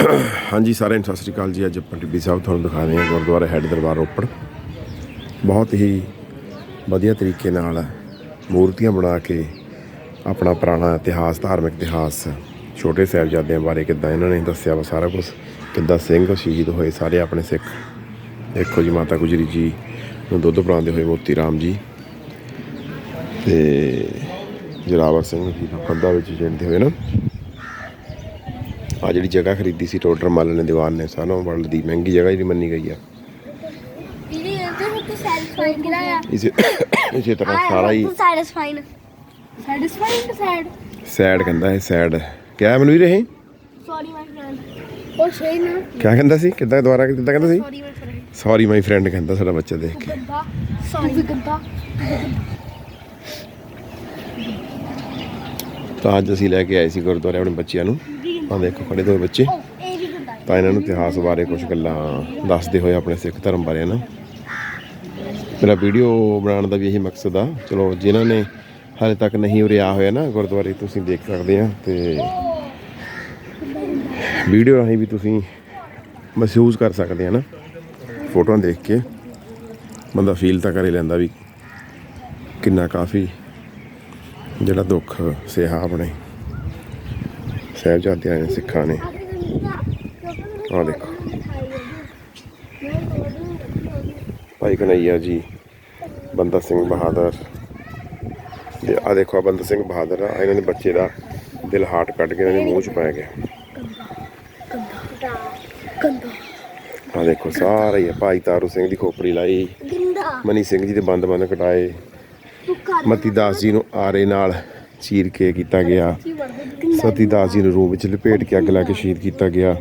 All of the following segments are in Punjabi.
ਹਾਂਜੀ, ਸਾਰਿਆਂ ਨੂੰ ਸਤਿ ਸ੍ਰੀ ਅਕਾਲ ਜੀ। ਅੱਜ ਆਪਾਂ ਟਿੱਬੀ ਸਾਹਿਬ ਤੁਹਾਨੂੰ ਦਿਖਾ ਰਹੇ ਹਾਂ ਗੁਰਦੁਆਰਾ ਹੈੱਡ ਦਰਬਾਰ ਰੋਪੜ। ਬਹੁਤ ਹੀ ਵਧੀਆ ਤਰੀਕੇ ਨਾਲ ਮੂਰਤੀਆਂ ਬਣਾ ਕੇ ਆਪਣਾ ਪੁਰਾਣਾ ਇਤਿਹਾਸ, ਧਾਰਮਿਕ ਇਤਿਹਾਸ, ਛੋਟੇ ਸਾਹਿਬਜ਼ਾਦਿਆਂ ਬਾਰੇ ਕਿੱਦਾਂ ਇਹਨਾਂ ਨੇ ਦੱਸਿਆ ਵਾ ਸਾਰਾ ਕੁਝ ਕਿੱਦਾਂ ਸਿੰਘ ਸ਼ਹੀਦ ਹੋਏ ਸਾਰੇ ਆਪਣੇ ਸਿੱਖ। ਦੇਖੋ ਜੀ, ਮਾਤਾ ਗੁਜਰੀ ਜੀ ਨੂੰ ਦੁੱਧ ਪਿਲਾਉਂਦੇ ਹੋਏ ਮੋਤੀ ਰਾਮ ਜੀ ਤੇ ਜਰਾਵਰ ਸਿੰਘ ਜੀ ਦਾ ਖੱਦਾ ਵਿੱਚ ਜਾਂਦੇ ਹੋਏ ਨਾ। ਆ ਜਿਹੜੀ ਜਗ੍ਹਾ ਖਰੀਦੀ ਸੀ ਟੋਡਰ ਮੱਲ ਨੇ ਦੀਵਾਨ ਨੇ ਸਾਨੂੰ ਵਰਲਡ ਦੀ ਮਹਿੰਗੀ ਜਗ੍ਹਾ ਜਿਹੜੀ ਮੰਨੀ ਗਈ ਆ। ਇਹਦੇ ਵਿੱਚ ਸੈਟੀਸਫਾਈਡ ਕਿਹੜਾ ਆ? ਇਸੇ ਇਸੇ ਤਰ੍ਹਾਂ ਸਾਰਾ ਹੀ ਸੈਟੀਸਫਾਈਡ ਸੈਟੀਸਫਾਈਡ ਸੈਡ ਸੈਡ ਕਹਿੰਦਾ ਹੈ ਸੈਡ ਕਿਆ ਮੈਨੂੰ ਵੀ ਰਹੇ ਸੌਰੀ ਮਾਈ ਫਰੈਂਡ ਉਹ ਸਹੀ ਨਾ। ਕਿਆ ਕਹਿੰਦਾ ਸੀ? ਕਿੱਦਾਂ ਦੁਬਾਰਾ ਕਿੱਦਾਂ ਕਹਿੰਦਾ ਸੀ? Sorry my friend sorry my friend ਕਹਿੰਦਾ ਸਾਡਾ ਬੱਚਾ ਦੇਖ ਕੇ। ਗੰਦਾ। ਸੌਰੀ ਗੰਦਾ। ਤਾਂ ਅੱਜ ਅਸੀਂ ਲੈ ਕੇ ਆਏ ਸੀ ਗੁਰਦੁਆਰੇ ਆਪਣੇ ਬੱਚਿਆਂ ਨੂੰ। ਆ ਦੇਖੋ ਖੜੇ ਦੋ ਬੱਚੇ। ਤਾਂ ਇਹਨਾਂ ਨੂੰ ਇਤਿਹਾਸ ਬਾਰੇ ਕੁਝ ਗੱਲਾਂ ਦੱਸਦੇ ਹੋਏ ਆਪਣੇ ਸਿੱਖ ਧਰਮ ਬਾਰੇ ਨਾ। ਮੇਰਾ ਵੀਡੀਓ ਬਣਾਉਣ ਦਾ ਵੀ ਇਹੀ ਮਕਸਦ ਆ। ਚਲੋ ਜਿਨ੍ਹਾਂ ਨੇ ਹਾਲੇ ਤੱਕ ਨਹੀਂ ਉਰੇ ਆ ਹੋਇਆ ਨਾ ਗੁਰਦੁਆਰੇ, ਤੁਸੀਂ ਦੇਖ ਸਕਦੇ ਆ ਤੇ ਵੀਡੀਓ ਰਾਹੀਂ ਵੀ ਤੁਸੀਂ ਮਹਿਸੂਸ ਕਰ ਸਕਦੇ ਆ ਨਾ। ਫੋਟੋਆਂ ਦੇਖ ਕੇ ਬੰਦਾ ਫੀਲ ਤਾਂ ਕਰ ਹੀ ਲੈਂਦਾ ਵੀ ਕਿੰਨਾ ਕਾਫੀ ਜਿਹੜਾ ਦੁੱਖ, ਸਿਹਾ ਆਪਣੇ ਸਾਹਿਬਜ਼ਾਦਿਆਂ ਨੇ ਸਿੱਖਾਂ ਨੇ। ਆਹ ਦੇਖੋ। ਭਾਈ ਕਨਈਆ ਜੀ ਬੰਦਾ ਸਿੰਘ ਬਹਾਦਰ। ਤੇ ਆ ਦੇਖੋ ਆਹ ਬੰਦਾ ਸਿੰਘ ਬਹਾਦਰ ਆ ਇਹਨਾਂ ਦੇ ਬੱਚੇ ਦਾ ਦਿਲ ਹਾਰਟ ਕੱਢ ਕੇ ਇਹਨਾਂ ਦੇ ਮੂੰਹ ਚ ਪਾਇਆ ਗਿਆ। ਗੰਦਾ ਆ ਦੇਖੋ ਸਾਰਾ ਹੀ ਆ, ਭਾਈ ਤਾਰੂ ਸਿੰਘ ਦੀ ਖੋਪੜੀ ਲਾਈ ਮਨੀ ਸਿੰਘ ਜੀ ਦੇ ਬੰਦ ਬੰਦ ਕਟਾਏ। ਮਤੀ ਦਾਸ ਜੀ ਨੂੰ ਆਰੇ ਨਾਲ ਚੀਰ ਕੇ ਕੀਤਾ ਗਿਆ। ਸਤੀ ਦਾਸ ਜੀ ਨੂੰ ਰੂਹ ਵਿੱਚ ਲਪੇਟ ਕੇ ਅੱਗ ਲਾ ਕੇ ਸ਼ਹੀਦ ਕੀਤਾ ਗਿਆ।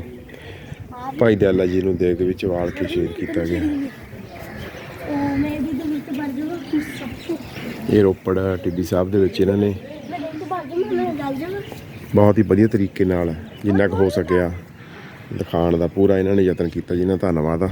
ਭਾਈ ਦਿਆਲਾ ਜੀ ਨੂੰ ਦੇਗ ਵਿੱਚ ਵਾਲ ਕੇ ਸ਼ਹੀਦ ਕੀਤਾ ਗਿਆ। ਇਹ ਰੋਪੜ ਟਿੱਬੀ ਸਾਹਿਬ ਦੇ ਵਿੱਚ ਇਹਨਾਂ ਨੇ। ਬਹੁਤ ਹੀ ਵਧੀਆ ਤਰੀਕੇ ਨਾਲ ਜਿੰਨਾ ਕੁ ਹੋ ਸਕਿਆ ਦਿਖਾਉਣ ਦਾ ਪੂਰਾ ਇਹਨਾਂ ਨੇ ਯਤਨ ਕੀਤਾ। ਜੀ ਦਾ ਧੰਨਵਾਦ ਆ।